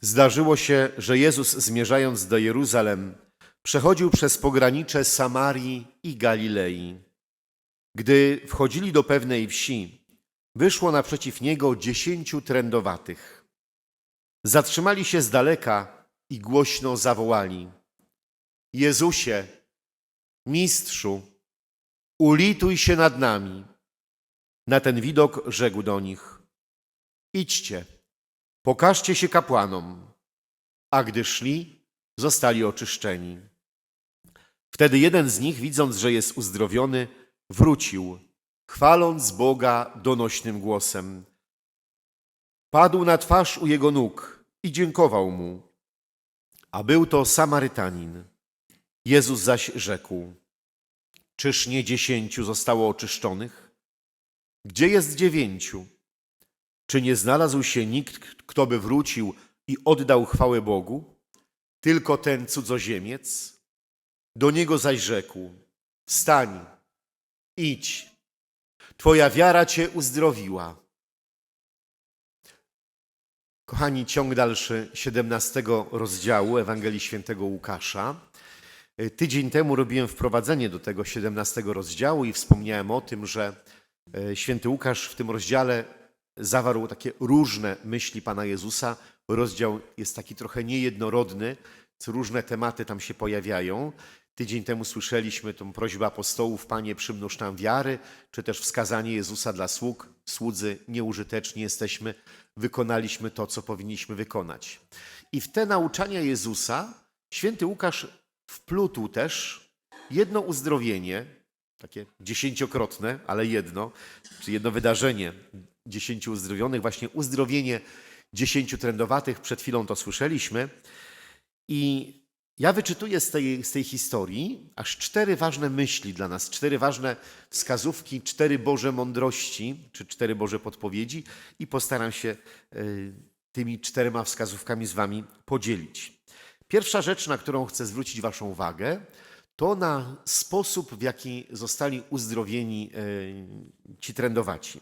Zdarzyło się, że Jezus zmierzając do Jeruzalem, przechodził przez pogranicze Samarii i Galilei. Gdy wchodzili do pewnej wsi, wyszło naprzeciw niego dziesięciu trędowatych. Zatrzymali się z daleka i głośno zawołali: Jezusie, mistrzu, ulituj się nad nami. Na ten widok rzekł do nich: Idźcie, pokażcie się kapłanom. A gdy szli, zostali oczyszczeni. Wtedy jeden z nich, widząc, że jest uzdrowiony, wrócił, chwaląc Boga donośnym głosem. Padł na twarz u jego nóg i dziękował mu. A był to Samarytanin. Jezus zaś rzekł: Czyż nie dziesięciu zostało oczyszczonych? Gdzie jest dziewięciu? Czy nie znalazł się nikt, kto by wrócił i oddał chwałę Bogu? Tylko ten cudzoziemiec? Do niego zaś rzekł: Wstań, idź, twoja wiara cię uzdrowiła. Kochani, ciąg dalszy 17 rozdziału Ewangelii Świętego Łukasza. Tydzień temu robiłem wprowadzenie do tego 17 rozdziału i wspomniałem o tym, że e, święty Łukasz w tym rozdziale zawarł takie różne myśli Pana Jezusa. Rozdział jest taki trochę niejednorodny, różne tematy tam się pojawiają. Tydzień temu słyszeliśmy tą prośbę apostołów, Panie przymnóż nam wiary, czy też wskazanie Jezusa dla sług. Słudzy nieużyteczni jesteśmy, wykonaliśmy to, co powinniśmy wykonać. I w te nauczania Jezusa święty Łukasz wplótł też jedno uzdrowienie, takie dziesięciokrotne, ale jedno, czy jedno wydarzenie dziesięciu uzdrowionych, właśnie uzdrowienie dziesięciu trędowatych, przed chwilą to słyszeliśmy. I ja wyczytuję z tej, z tej historii aż cztery ważne myśli dla nas, cztery ważne wskazówki, cztery Boże mądrości, czy cztery Boże podpowiedzi i postaram się y, tymi czterema wskazówkami z Wami podzielić. Pierwsza rzecz, na którą chcę zwrócić Waszą uwagę, to na sposób, w jaki zostali uzdrowieni y, ci trędowaci.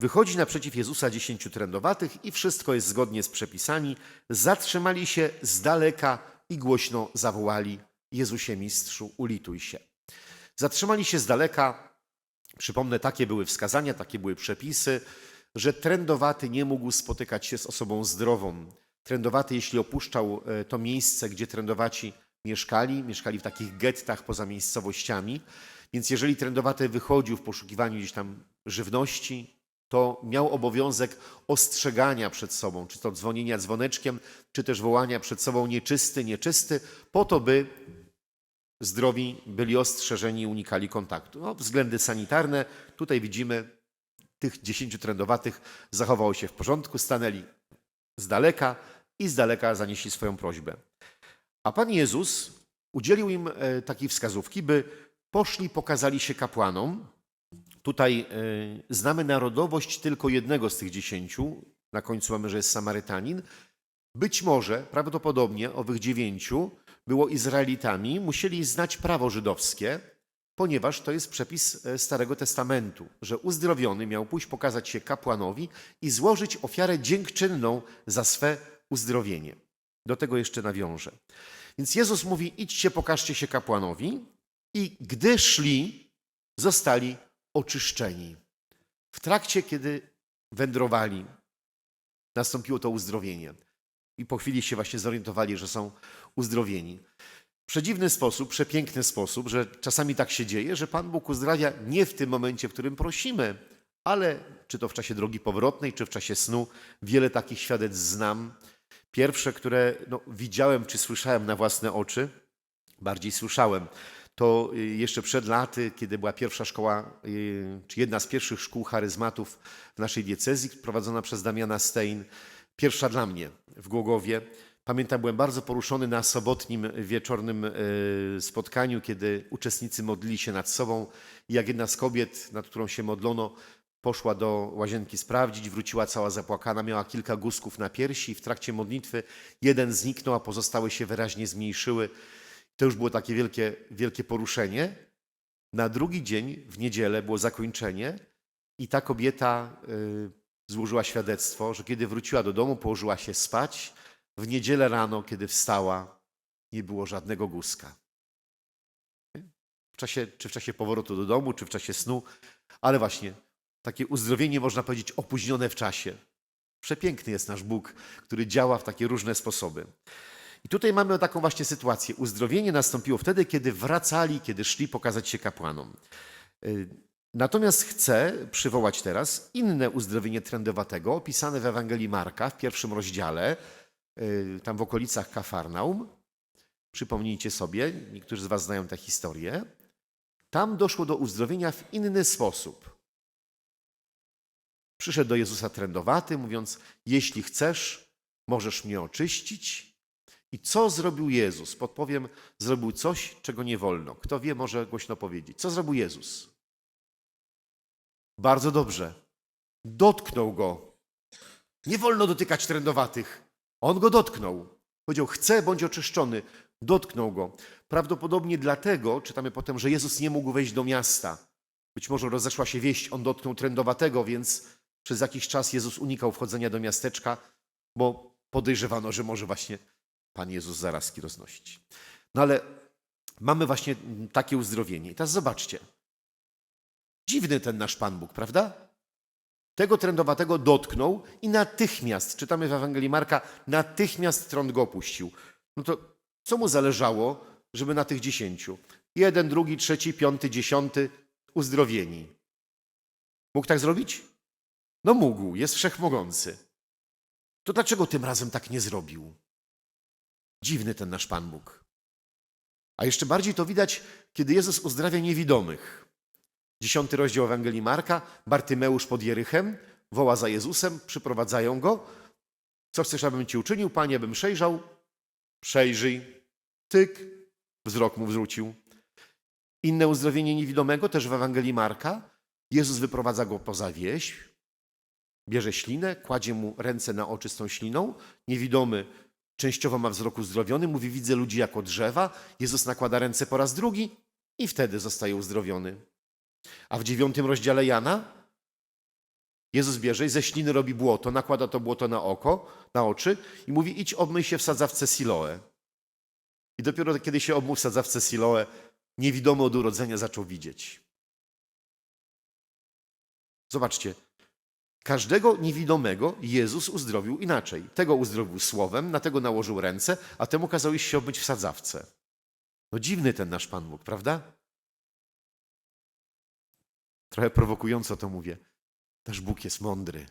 Wychodzi naprzeciw Jezusa dziesięciu trędowatych i wszystko jest zgodnie z przepisami. Zatrzymali się z daleka i głośno zawołali: Jezusie mistrzu, ulituj się. Zatrzymali się z daleka. Przypomnę, takie były wskazania, takie były przepisy, że trędowaty nie mógł spotykać się z osobą zdrową. Trędowaty, jeśli opuszczał e, to miejsce, gdzie trędowaci mieszkali, mieszkali w takich gettach poza miejscowościami, więc jeżeli trędowaty wychodził w poszukiwaniu gdzieś tam żywności, to miał obowiązek ostrzegania przed sobą, czy to dzwonienia dzwoneczkiem, czy też wołania przed sobą nieczysty, nieczysty, po to, by zdrowi byli ostrzeżeni i unikali kontaktu. No, względy sanitarne, tutaj widzimy, tych dziesięciu trędowatych zachowało się w porządku, stanęli z daleka i z daleka zanieśli swoją prośbę. A Pan Jezus udzielił im e, takiej wskazówki, by poszli, pokazali się kapłanom, Tutaj y, znamy narodowość tylko jednego z tych dziesięciu. Na końcu mamy, że jest Samarytanin. Być może, prawdopodobnie, owych dziewięciu było Izraelitami, musieli znać prawo żydowskie, ponieważ to jest przepis e, Starego Testamentu, że uzdrowiony miał pójść pokazać się kapłanowi i złożyć ofiarę dziękczynną za swe uzdrowienie. Do tego jeszcze nawiążę. Więc Jezus mówi: idźcie, pokażcie się kapłanowi, i gdy szli, zostali oczyszczeni. W trakcie, kiedy wędrowali, nastąpiło to uzdrowienie. I po chwili się właśnie zorientowali, że są uzdrowieni. Przedziwny sposób, przepiękny sposób, że czasami tak się dzieje, że Pan Bóg uzdrawia nie w tym momencie, w którym prosimy, ale czy to w czasie drogi powrotnej, czy w czasie snu, wiele takich świadectw znam. Pierwsze, które no, widziałem czy słyszałem na własne oczy, bardziej słyszałem, to y, jeszcze przed laty, kiedy była pierwsza szkoła, y, czy jedna z pierwszych szkół charyzmatów w naszej diecezji, prowadzona przez Damiana Stein, pierwsza dla mnie w Głogowie. Pamiętam, byłem bardzo poruszony na sobotnim wieczornym y, spotkaniu, kiedy uczestnicy modlili się nad sobą i jak jedna z kobiet, nad którą się modlono, poszła do łazienki sprawdzić, wróciła cała zapłakana, miała kilka guzków na piersi i w trakcie modlitwy jeden zniknął, a pozostałe się wyraźnie zmniejszyły. To już było takie wielkie, wielkie poruszenie. Na drugi dzień, w niedzielę, było zakończenie i ta kobieta y, złożyła świadectwo, że kiedy wróciła do domu, położyła się spać. W niedzielę rano, kiedy wstała, nie było żadnego guzka. W czasie, czy w czasie powrotu do domu, czy w czasie snu, ale właśnie takie uzdrowienie, można powiedzieć, opóźnione w czasie. Przepiękny jest nasz Bóg, który działa w takie różne sposoby. I tutaj mamy taką właśnie sytuację. Uzdrowienie nastąpiło wtedy, kiedy wracali, kiedy szli pokazać się kapłanom. Y, Natomiast chcę przywołać teraz inne uzdrowienie trędowatego, opisane w Ewangelii Marka w pierwszym rozdziale, y, tam w okolicach Kafarnaum. Przypomnijcie sobie, niektórzy z Was znają tę historię. Tam doszło do uzdrowienia w inny sposób. Przyszedł do Jezusa trędowaty, mówiąc: Jeśli chcesz, możesz mnie oczyścić. I co zrobił Jezus? Podpowiem, zrobił coś, czego nie wolno. Kto wie, może głośno powiedzieć. Co zrobił Jezus? Bardzo dobrze. Dotknął go. Nie wolno dotykać trędowatych. On go dotknął. Powiedział: Chcę, bądź oczyszczony. Dotknął go. Prawdopodobnie dlatego, czytamy potem, że Jezus nie mógł wejść do miasta. Być może rozeszła się wieść, on dotknął trędowatego, więc przez jakiś czas Jezus unikał wchodzenia do miasteczka, bo podejrzewano, że może właśnie Pan Jezus zarazki roznosić. No ale mamy właśnie takie uzdrowienie. I teraz zobaczcie. Dziwny ten nasz Pan Bóg, prawda? Tego trędowatego dotknął i natychmiast, czytamy w Ewangelii Marka, natychmiast trąd go opuścił. No to co mu zależało, żeby na tych dziesięciu? Jeden, drugi, trzeci, piąty, dziesiąty uzdrowieni. Mógł tak zrobić? No mógł, jest wszechmogący. To dlaczego tym razem tak nie zrobił? Dziwny ten nasz Pan Bóg. A jeszcze bardziej to widać, kiedy Jezus uzdrawia niewidomych. Dziesiąty rozdział Ewangelii Marka, Bartymeusz pod Jerychem, woła za Jezusem, przyprowadzają go. Co chcesz, abym ci uczynił? Panie, bym przejrzał. Przejrzyj. Tyk. Wzrok mu wrzucił. Inne uzdrowienie niewidomego, też w Ewangelii Marka. Jezus wyprowadza go poza wieś, bierze ślinę, kładzie mu ręce na oczy z tą śliną. Niewidomy częściowo ma wzrok uzdrowiony, mówi: Widzę ludzi jako drzewa. Jezus nakłada ręce po raz drugi i wtedy zostaje uzdrowiony. A w dziewiątym rozdziale Jana Jezus bierze i ze śliny robi błoto, nakłada to błoto na oko, na oczy i mówi: Idź, obmyj się w sadzawce Siloe. I dopiero kiedy się obmył w sadzawce Siloe, niewidomy od urodzenia zaczął widzieć. Zobaczcie, każdego niewidomego Jezus uzdrowił inaczej. Tego uzdrowił słowem, na tego nałożył ręce, a temu kazał iść się obmyć w sadzawce. No dziwny ten nasz Pan Bóg, prawda? Trochę prowokująco to mówię. Nasz Bóg jest mądry.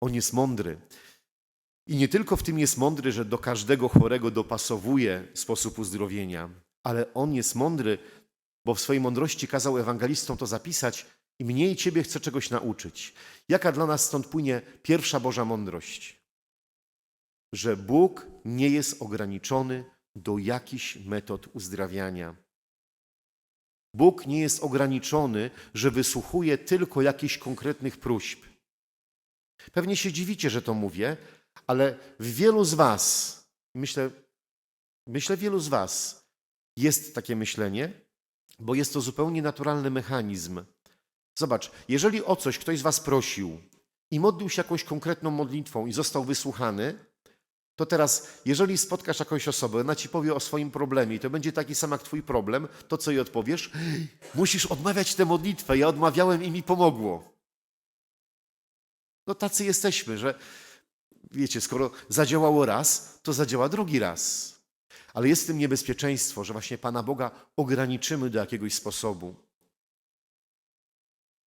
On jest mądry. I nie tylko w tym jest mądry, że do każdego chorego dopasowuje sposób uzdrowienia, ale On jest mądry, bo w swojej mądrości kazał ewangelistom to zapisać i mnie i Ciebie chce czegoś nauczyć. Jaka dla nas stąd płynie pierwsza Boża mądrość? Że Bóg nie jest ograniczony do jakichś metod uzdrawiania. Bóg nie jest ograniczony, że wysłuchuje tylko jakichś konkretnych próśb. Pewnie się dziwicie, że to mówię, ale w wielu z Was, myślę, myślę wielu z Was, jest takie myślenie, bo jest to zupełnie naturalny mechanizm. Zobacz, jeżeli o coś ktoś z Was prosił i modlił się jakąś konkretną modlitwą i został wysłuchany, to teraz, jeżeli spotkasz jakąś osobę, ona ci powie o swoim problemie i to będzie taki sam jak twój problem, to co jej odpowiesz? Musisz odmawiać tę modlitwę. Ja odmawiałem i mi pomogło. No tacy jesteśmy, że wiecie, skoro zadziałało raz, to zadziała drugi raz. Ale jest w tym niebezpieczeństwo, że właśnie Pana Boga ograniczymy do jakiegoś sposobu.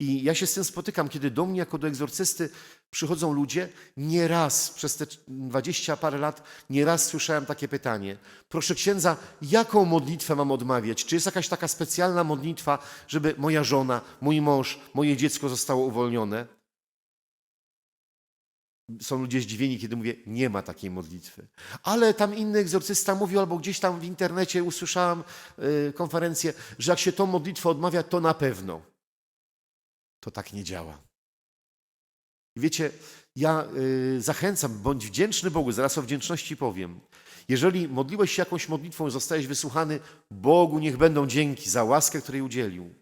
I ja się z tym spotykam, kiedy do mnie jako do egzorcysty przychodzą ludzie. Nieraz przez te dwadzieścia parę lat, nieraz słyszałem takie pytanie. Proszę księdza, jaką modlitwę mam odmawiać? Czy jest jakaś taka specjalna modlitwa, żeby moja żona, mój mąż, moje dziecko zostało uwolnione? Są ludzie zdziwieni, kiedy mówię, nie ma takiej modlitwy. Ale tam inny egzorcysta mówił, albo gdzieś tam w internecie usłyszałam y, konferencję, że jak się tą modlitwę odmawia, to na pewno to tak nie działa. Wiecie, ja y, zachęcam, bądź wdzięczny Bogu, zaraz o wdzięczności powiem. Jeżeli modliłeś się jakąś modlitwą zostałeś wysłuchany, Bogu niech będą dzięki za łaskę, której udzielił.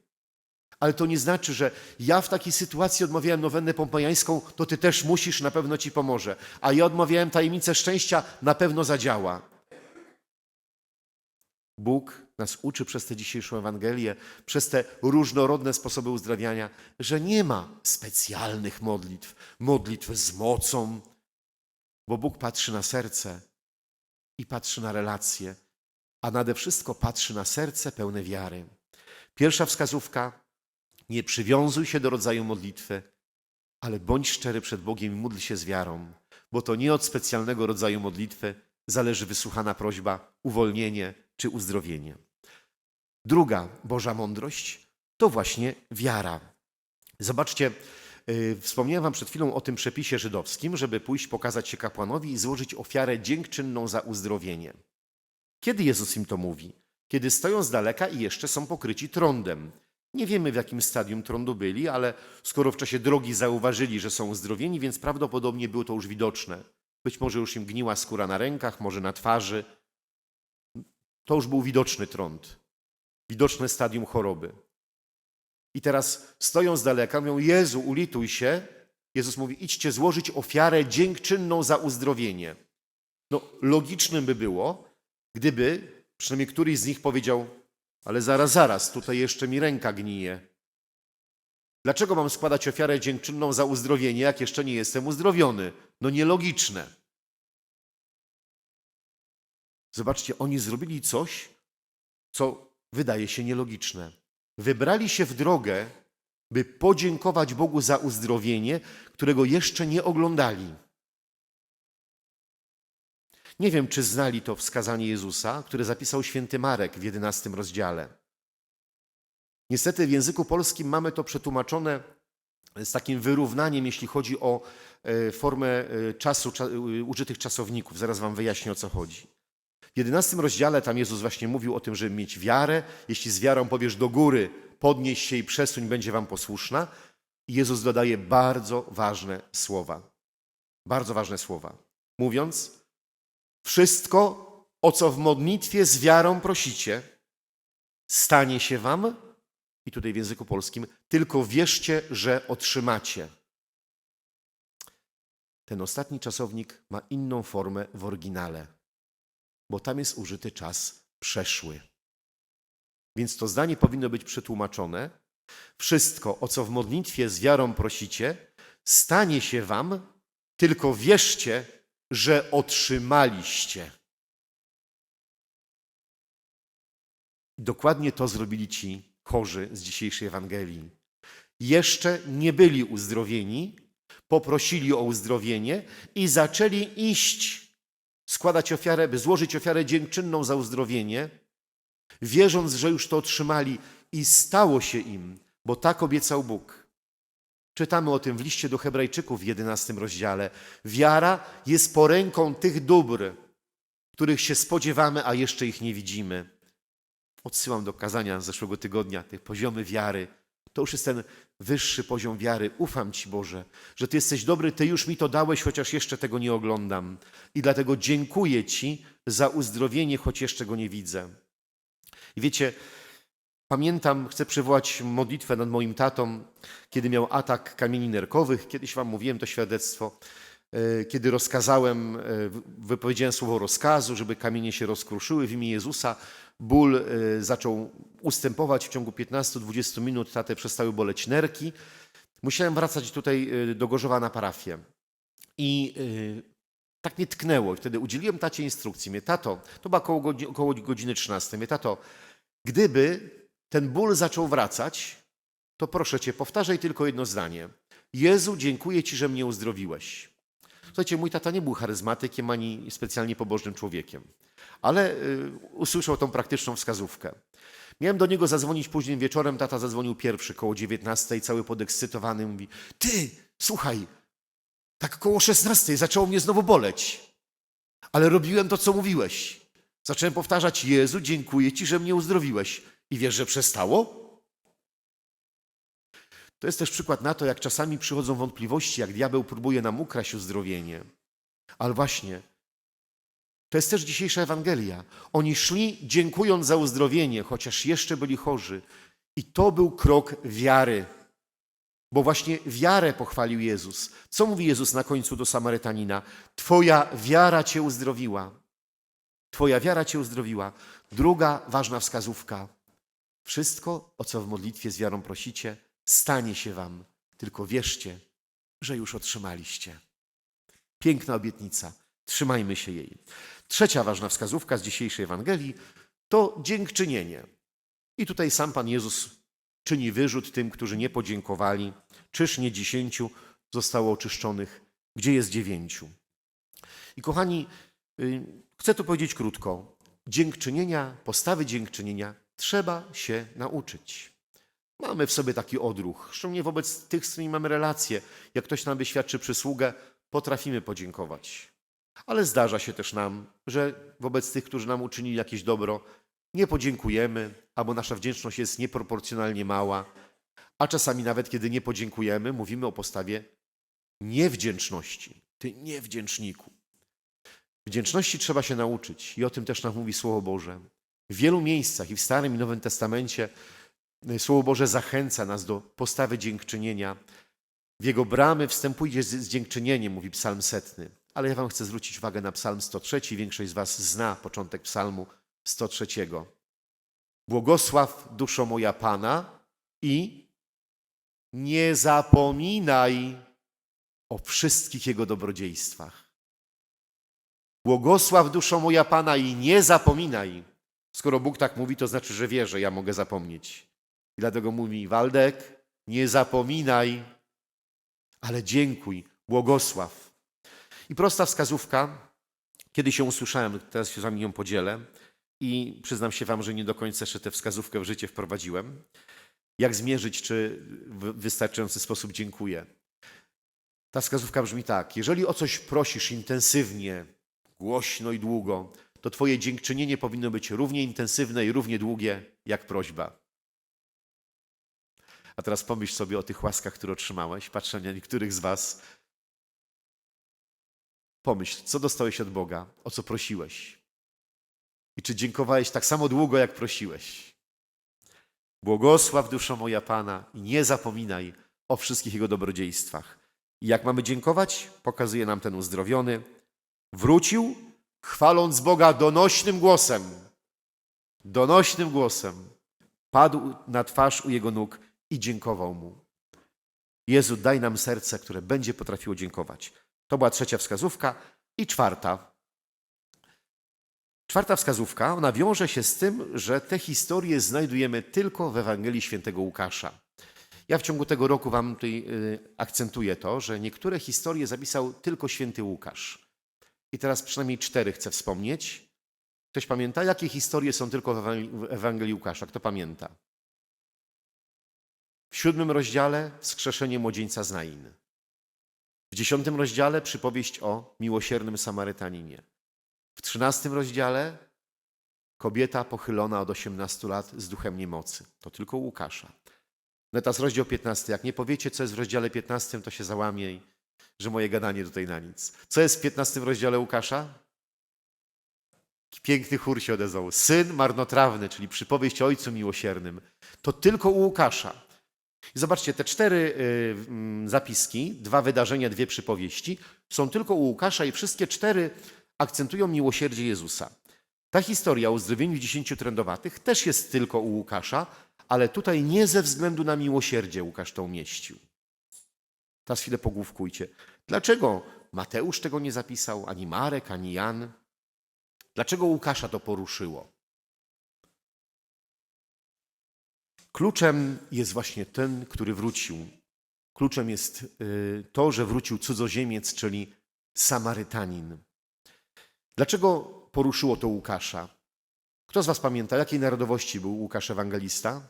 Ale to nie znaczy, że ja w takiej sytuacji odmawiałem nowennę pompejańską, to ty też musisz, na pewno ci pomoże. A ja odmawiałem tajemnicę szczęścia, na pewno zadziała. Bóg nas uczy przez tę dzisiejszą Ewangelię, przez te różnorodne sposoby uzdrawiania, że nie ma specjalnych modlitw, modlitw z mocą, bo Bóg patrzy na serce i patrzy na relacje, a nade wszystko patrzy na serce pełne wiary. Pierwsza wskazówka: nie przywiązuj się do rodzaju modlitwy, ale bądź szczery przed Bogiem i módl się z wiarą, bo to nie od specjalnego rodzaju modlitwy zależy wysłuchana prośba, uwolnienie czy uzdrowienie. Druga Boża mądrość to właśnie wiara. Zobaczcie, yy, wspomniałem Wam przed chwilą o tym przepisie żydowskim, żeby pójść pokazać się kapłanowi i złożyć ofiarę dziękczynną za uzdrowienie. Kiedy Jezus im to mówi? Kiedy stoją z daleka i jeszcze są pokryci trądem. Nie wiemy w jakim stadium trądu byli, ale skoro w czasie drogi zauważyli, że są uzdrowieni, więc prawdopodobnie było to już widoczne. Być może już im gniła skóra na rękach, może na twarzy. To już był widoczny trąd, widoczne stadium choroby. I teraz stoją z daleka, mówią: Jezu, ulituj się. Jezus mówi: idźcie złożyć ofiarę dziękczynną za uzdrowienie. No, logicznym by było, gdyby przynajmniej któryś z nich powiedział: Ale zaraz, zaraz, tutaj jeszcze mi ręka gnije. Dlaczego mam składać ofiarę dziękczynną za uzdrowienie, jak jeszcze nie jestem uzdrowiony? No nielogiczne. Zobaczcie, oni zrobili coś, co wydaje się nielogiczne. Wybrali się w drogę, by podziękować Bogu za uzdrowienie, którego jeszcze nie oglądali. Nie wiem, czy znali to wskazanie Jezusa, które zapisał święty Marek w 11 rozdziale. Niestety w języku polskim mamy to przetłumaczone z takim wyrównaniem, jeśli chodzi o e, formę e, czasu, cza, e, użytych czasowników. Zaraz wam wyjaśnię, o co chodzi. W 11 rozdziale tam Jezus właśnie mówił o tym, żeby mieć wiarę. Jeśli z wiarą powiesz do góry, podnieś się i przesuń, będzie wam posłuszna. I Jezus dodaje bardzo ważne słowa. Bardzo ważne słowa. Mówiąc, wszystko, o co w modlitwie z wiarą prosicie, stanie się wam, i tutaj w języku polskim, tylko wierzcie, że otrzymacie. Ten ostatni czasownik ma inną formę w oryginale, bo tam jest użyty czas przeszły. Więc to zdanie powinno być przetłumaczone. Wszystko, o co w modlitwie z wiarą prosicie, stanie się wam, tylko wierzcie, że otrzymaliście. Dokładnie to zrobili ci chorzy z dzisiejszej Ewangelii. Jeszcze nie byli uzdrowieni, poprosili o uzdrowienie i zaczęli iść, składać ofiarę, by złożyć ofiarę dziękczynną za uzdrowienie, wierząc, że już to otrzymali i stało się im, bo tak obiecał Bóg. Czytamy o tym w liście do Hebrajczyków w 11 rozdziale. Wiara jest poręką tych dóbr, których się spodziewamy, a jeszcze ich nie widzimy. Odsyłam do kazania z zeszłego tygodnia, tych poziomy wiary. To już jest ten wyższy poziom wiary. Ufam Ci, Boże, że Ty jesteś dobry, Ty już mi to dałeś, chociaż jeszcze tego nie oglądam. I dlatego dziękuję Ci za uzdrowienie, choć jeszcze go nie widzę. I wiecie, pamiętam, chcę przywołać modlitwę nad moim tatą, kiedy miał atak kamieni nerkowych. Kiedyś Wam mówiłem to świadectwo. E, Kiedy rozkazałem, e, wypowiedziałem słowo rozkazu, żeby kamienie się rozkruszyły w imię Jezusa, ból e, zaczął ustępować w ciągu 15-20 minut, tatę przestały boleć nerki. Musiałem wracać tutaj do Gorzowa na parafię. I tak mnie tknęło. Wtedy udzieliłem tacie instrukcji. Mnie, tato, to była około godziny, około godziny 13. Mnie, tato, gdyby ten ból zaczął wracać, to proszę cię, powtarzaj tylko jedno zdanie. Jezu, dziękuję ci, że mnie uzdrowiłeś. Słuchajcie, mój tata nie był charyzmatykiem ani specjalnie pobożnym człowiekiem, ale y, usłyszał tą praktyczną wskazówkę. Miałem do niego zadzwonić później wieczorem, tata zadzwonił pierwszy, koło 19, cały podekscytowany, mówi, ty, słuchaj, tak koło 16 zaczęło mnie znowu boleć, ale robiłem to, co mówiłeś. Zacząłem powtarzać, Jezu, dziękuję Ci, że mnie uzdrowiłeś. I wiesz, że przestało? To jest też przykład na to, jak czasami przychodzą wątpliwości, jak diabeł próbuje nam ukraść uzdrowienie. Ale właśnie, to jest też dzisiejsza Ewangelia. Oni szli dziękując za uzdrowienie, chociaż jeszcze byli chorzy. I to był krok wiary. Bo właśnie wiarę pochwalił Jezus. Co mówi Jezus na końcu do Samarytanina? Twoja wiara cię uzdrowiła. Twoja wiara cię uzdrowiła. Druga ważna wskazówka. Wszystko, o co w modlitwie z wiarą prosicie, stanie się wam. Tylko wierzcie, że już otrzymaliście. Piękna obietnica. Trzymajmy się jej. Trzecia ważna wskazówka z dzisiejszej Ewangelii to dziękczynienie. I tutaj sam Pan Jezus czyni wyrzut tym, którzy nie podziękowali. Czyż nie dziesięciu zostało oczyszczonych? Gdzie jest dziewięciu? I kochani, y, chcę tu powiedzieć krótko. Dziękczynienia, postawy dziękczynienia trzeba się nauczyć. Mamy w sobie taki odruch, szczególnie wobec tych, z którymi mamy relacje. Jak ktoś nam wyświadczy przysługę, potrafimy podziękować. Ale zdarza się też nam, że wobec tych, którzy nam uczynili jakieś dobro, nie podziękujemy, albo nasza wdzięczność jest nieproporcjonalnie mała, a czasami nawet kiedy nie podziękujemy, mówimy o postawie niewdzięczności. Ty niewdzięczniku. Wdzięczności trzeba się nauczyć i o tym też nam mówi Słowo Boże. W wielu miejscach i w Starym i Nowym Testamencie Słowo Boże zachęca nas do postawy dziękczynienia. W Jego bramy wstępujcie z, z dziękczynieniem, mówi psalm setny. Ale ja wam chcę zwrócić uwagę na psalm 103. Większość z was zna początek psalmu 103. Błogosław duszo moja Pana i nie zapominaj o wszystkich Jego dobrodziejstwach. Błogosław duszo moja Pana i nie zapominaj. Skoro Bóg tak mówi, to znaczy, że wie, że ja mogę zapomnieć. I dlatego mówi Waldek, nie zapominaj, ale dziękuj, błogosław. I prosta wskazówka, kiedy się usłyszałem, teraz się z wami ją podzielę i przyznam się wam, że nie do końca jeszcze tę wskazówkę w życie wprowadziłem. Jak zmierzyć, czy w wystarczający sposób dziękuję? Ta wskazówka brzmi tak: jeżeli o coś prosisz intensywnie, głośno i długo, to Twoje dziękczynienie powinno być równie intensywne i równie długie jak prośba. A teraz pomyśl sobie o tych łaskach, które otrzymałeś. Patrzę na niektórych z Was. Pomyśl, co dostałeś od Boga, o co prosiłeś. I czy dziękowałeś tak samo długo, jak prosiłeś. Błogosław duszo moja Pana i nie zapominaj o wszystkich Jego dobrodziejstwach. I jak mamy dziękować? Pokazuje nam ten uzdrowiony. Wrócił, chwaląc Boga donośnym głosem. Donośnym głosem. Padł na twarz u Jego nóg i dziękował Mu. Jezu, daj nam serce, które będzie potrafiło dziękować. To była trzecia wskazówka. I czwarta. Czwarta wskazówka, ona wiąże się z tym, że te historie znajdujemy tylko w Ewangelii Świętego Łukasza. Ja w ciągu tego roku Wam tutaj y, akcentuję to, że niektóre historie zapisał tylko święty Łukasz. I teraz przynajmniej cztery chcę wspomnieć. Ktoś pamięta, jakie historie są tylko w Ewangelii, w Ewangelii Łukasza? Kto pamięta? W siódmym rozdziale wskrzeszenie młodzieńca z Nain. W dziesiątym rozdziale przypowieść o miłosiernym Samarytaninie. W trzynastym rozdziale kobieta pochylona od 18 lat z duchem niemocy. To tylko Łukasza. Teraz rozdział 15. Jak nie powiecie, co jest w rozdziale 15, to się załamie, że moje gadanie tutaj na nic. Co jest w 15 rozdziale Łukasza? Piękny chór się odezwał. Syn marnotrawny, czyli przypowieść o Ojcu Miłosiernym. To tylko u Łukasza. I zobaczcie, te cztery y, mm, zapiski, dwa wydarzenia, dwie przypowieści, są tylko u Łukasza i wszystkie cztery akcentują miłosierdzie Jezusa. Ta historia o uzdrowieniu dziesięciu trędowatych też jest tylko u Łukasza, ale tutaj nie ze względu na miłosierdzie Łukasz to umieścił. Teraz chwilę pogłówkujcie. Dlaczego Mateusz tego nie zapisał, ani Marek, ani Jan? Dlaczego Łukasza to poruszyło? Kluczem jest właśnie ten, który wrócił. Kluczem jest y, to, że wrócił cudzoziemiec, czyli Samarytanin. Dlaczego poruszyło to Łukasza? Kto z Was pamięta, jakiej narodowości był Łukasz Ewangelista?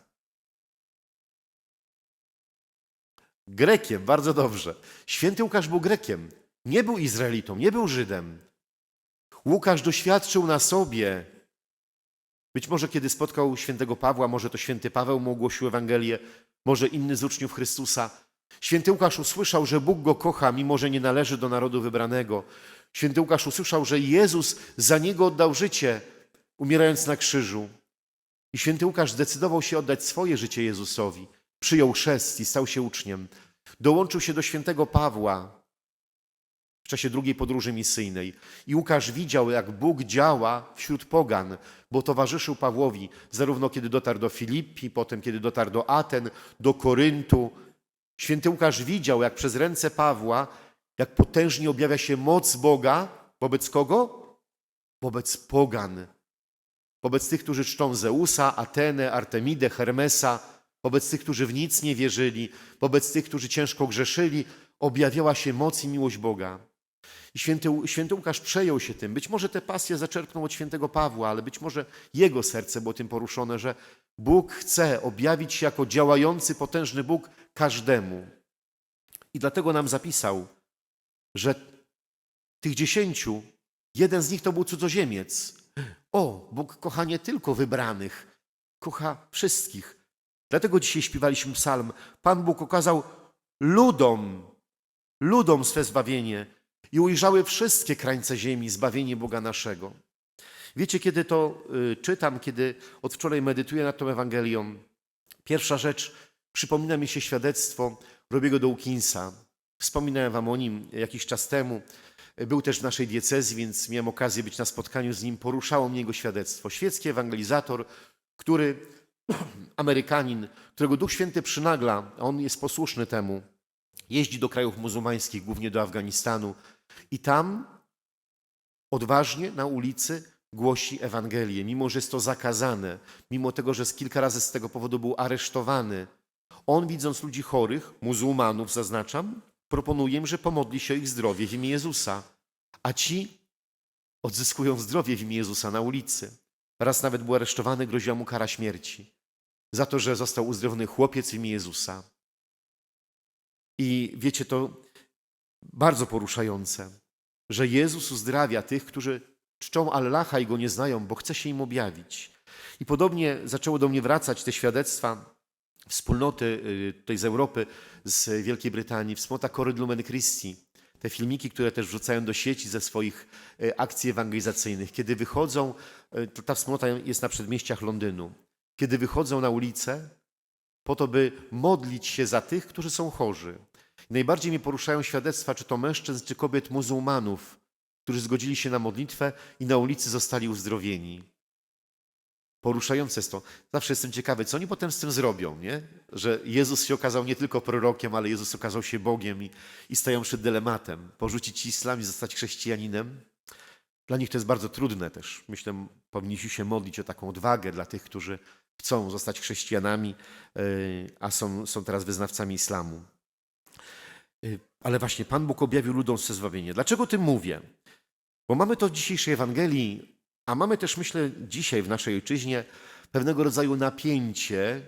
Grekiem, bardzo dobrze. Święty Łukasz był Grekiem. Nie był Izraelitą, nie był Żydem. Łukasz doświadczył na sobie. Być może kiedy spotkał świętego Pawła, może to święty Paweł mu ogłosił Ewangelię, może inny z uczniów Chrystusa. Święty Łukasz usłyszał, że Bóg go kocha, mimo że nie należy do narodu wybranego. Święty Łukasz usłyszał, że Jezus za niego oddał życie, umierając na krzyżu. I święty Łukasz zdecydował się oddać swoje życie Jezusowi. Przyjął chrzest i stał się uczniem. Dołączył się do świętego Pawła w czasie drugiej podróży misyjnej. I Łukasz widział, jak Bóg działa wśród pogan, bo towarzyszył Pawłowi zarówno kiedy dotarł do Filipi, potem kiedy dotarł do Aten, do Koryntu. Święty Łukasz widział, jak przez ręce Pawła, jak potężnie objawia się moc Boga wobec kogo? Wobec pogan. Wobec tych, którzy czczą Zeusa, Atenę, Artemidę, Hermesa, wobec tych, którzy w nic nie wierzyli, wobec tych, którzy ciężko grzeszyli, objawiała się moc i miłość Boga. Święty, święty Łukasz przejął się tym. Być może te pasje zaczerpnął od świętego Pawła, ale być może jego serce było tym poruszone, że Bóg chce objawić się jako działający, potężny Bóg każdemu. I dlatego nam zapisał, że tych dziesięciu, jeden z nich to był cudzoziemiec. O, Bóg kocha nie tylko wybranych, kocha wszystkich. Dlatego dzisiaj śpiewaliśmy psalm. Pan Bóg okazał ludom, ludom swe zbawienie i ujrzały wszystkie krańce ziemi zbawienie Boga naszego. Wiecie, kiedy to y, czytam, kiedy od wczoraj medytuję nad tą Ewangelią, pierwsza rzecz, przypomina mi się świadectwo Robiego Dawkinsa. Wspominałem wam o nim jakiś czas temu. Był też w naszej diecezji, więc miałem okazję być na spotkaniu z nim. Poruszało mnie jego świadectwo. Świecki ewangelizator, który, Amerykanin, którego Duch Święty przynagla, a on jest posłuszny temu, jeździ do krajów muzułmańskich, głównie do Afganistanu i tam odważnie na ulicy głosi Ewangelię, mimo że jest to zakazane, mimo tego, że z kilka razy z tego powodu był aresztowany. On, widząc ludzi chorych, muzułmanów zaznaczam, proponuje im, że pomodli się o ich zdrowie w imię Jezusa. A ci odzyskują zdrowie w imię Jezusa na ulicy. Raz nawet był aresztowany, groziła mu kara śmierci za to, że został uzdrowiony chłopiec w imię Jezusa. I wiecie, to bardzo poruszające, że Jezus uzdrawia tych, którzy czczą Allaha i Go nie znają, bo chce się im objawić. I podobnie zaczęło do mnie wracać te świadectwa wspólnoty y, tutaj z Europy, z Wielkiej Brytanii, wspólnota Cory Lumen Christi. Te filmiki, które też wrzucają do sieci ze swoich y, akcji ewangelizacyjnych. Kiedy wychodzą, y, ta wspólnota jest na przedmieściach Londynu. Kiedy wychodzą na ulicę, po to, by modlić się za tych, którzy są chorzy. Najbardziej mnie poruszają świadectwa, czy to mężczyzn, czy kobiet muzułmanów, którzy zgodzili się na modlitwę i na ulicy zostali uzdrowieni. Poruszające jest to. Zawsze jestem ciekawy, co oni potem z tym zrobią, nie? Że Jezus się okazał nie tylko prorokiem, ale Jezus okazał się Bogiem i, i stają przed dylematem. Porzucić islam i zostać chrześcijaninem? Dla nich to jest bardzo trudne też. Myślę, powinniśmy się modlić o taką odwagę dla tych, którzy chcą zostać chrześcijanami, yy, a są, są teraz wyznawcami islamu. Yy, Ale właśnie Pan Bóg objawił ludom swe zbawienie. Dlaczego tym mówię? Bo mamy to w dzisiejszej Ewangelii, a mamy też, myślę, dzisiaj w naszej ojczyźnie pewnego rodzaju napięcie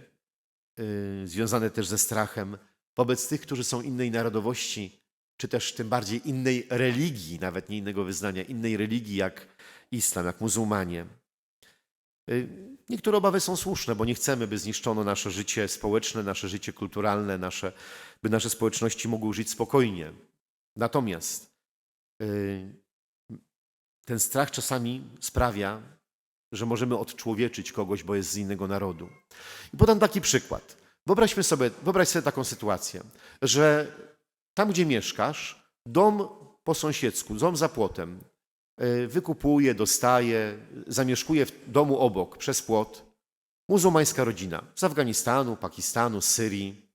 yy, związane też ze strachem wobec tych, którzy są innej narodowości, czy też tym bardziej innej religii, nawet nie innego wyznania, innej religii jak islam, jak muzułmanie. Yy, Niektóre obawy są słuszne, bo nie chcemy, by zniszczono nasze życie społeczne, nasze życie kulturalne, nasze, by nasze społeczności mogły żyć spokojnie. Natomiast yy, ten strach czasami sprawia, że możemy odczłowieczyć kogoś, bo jest z innego narodu. I podam taki przykład. Wyobraźmy sobie, wyobraź sobie taką sytuację, że tam, gdzie mieszkasz, dom po sąsiedzku, dom za płotem, y, wykupuje, dostaje, zamieszkuje w domu obok przez płot muzułmańska rodzina z Afganistanu, Pakistanu, Syrii.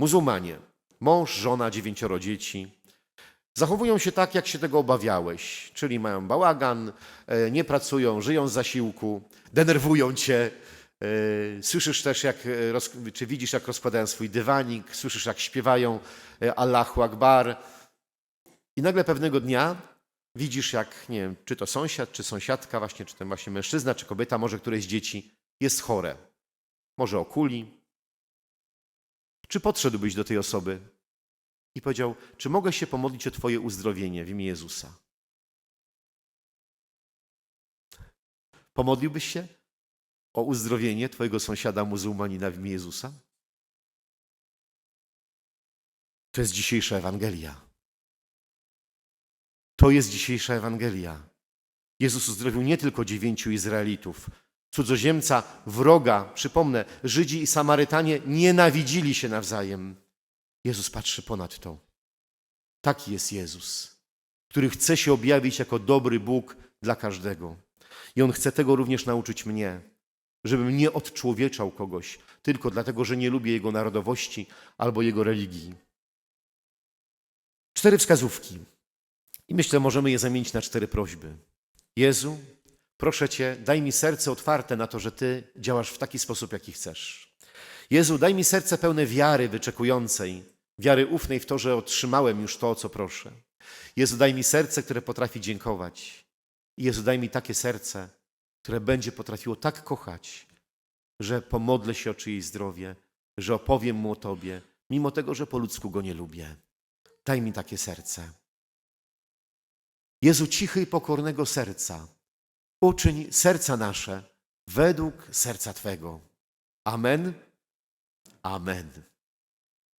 Muzułmanie, mąż, żona, dziewięcioro dzieci. Zachowują się tak, jak się tego obawiałeś, czyli mają bałagan, e, nie pracują, żyją z zasiłku, denerwują cię. e, Słyszysz też, jak, e, czy widzisz, jak rozkładają swój dywanik, słyszysz, jak śpiewają Allahu Akbar. I nagle pewnego dnia widzisz, jak, nie wiem, czy to sąsiad, czy sąsiadka, właśnie, czy ten właśnie mężczyzna, czy kobieta, może któreś z dzieci jest chore. Może okuli. Czy podszedłbyś do tej osoby i powiedział: Czy mogę się pomodlić o Twoje uzdrowienie w imię Jezusa? Pomodliłbyś się o uzdrowienie Twojego sąsiada muzułmanina w imię Jezusa? To jest dzisiejsza Ewangelia. To jest dzisiejsza Ewangelia. Jezus uzdrowił nie tylko dziewięciu Izraelitów, cudzoziemca, wroga. Przypomnę, Żydzi i Samarytanie nienawidzili się nawzajem. Jezus patrzy ponad to. Taki jest Jezus, który chce się objawić jako dobry Bóg dla każdego. I On chce tego również nauczyć mnie, żebym nie odczłowieczał kogoś tylko dlatego, że nie lubię jego narodowości albo jego religii. Cztery wskazówki. I myślę, możemy je zamienić na cztery prośby. Jezu, proszę Cię, daj mi serce otwarte na to, że Ty działasz w taki sposób, jaki chcesz. Jezu, daj mi serce pełne wiary wyczekującej, wiary ufnej w to, że otrzymałem już to, o co proszę. Jezu, daj mi serce, które potrafi dziękować. Jezu, daj mi takie serce, które będzie potrafiło tak kochać, że pomodlę się o czyjeś zdrowie, że opowiem mu o Tobie, mimo tego, że po ludzku go nie lubię. Daj mi takie serce. Jezu, cichy i pokornego serca, uczyń serca nasze według serca Twego. Amen. Amen.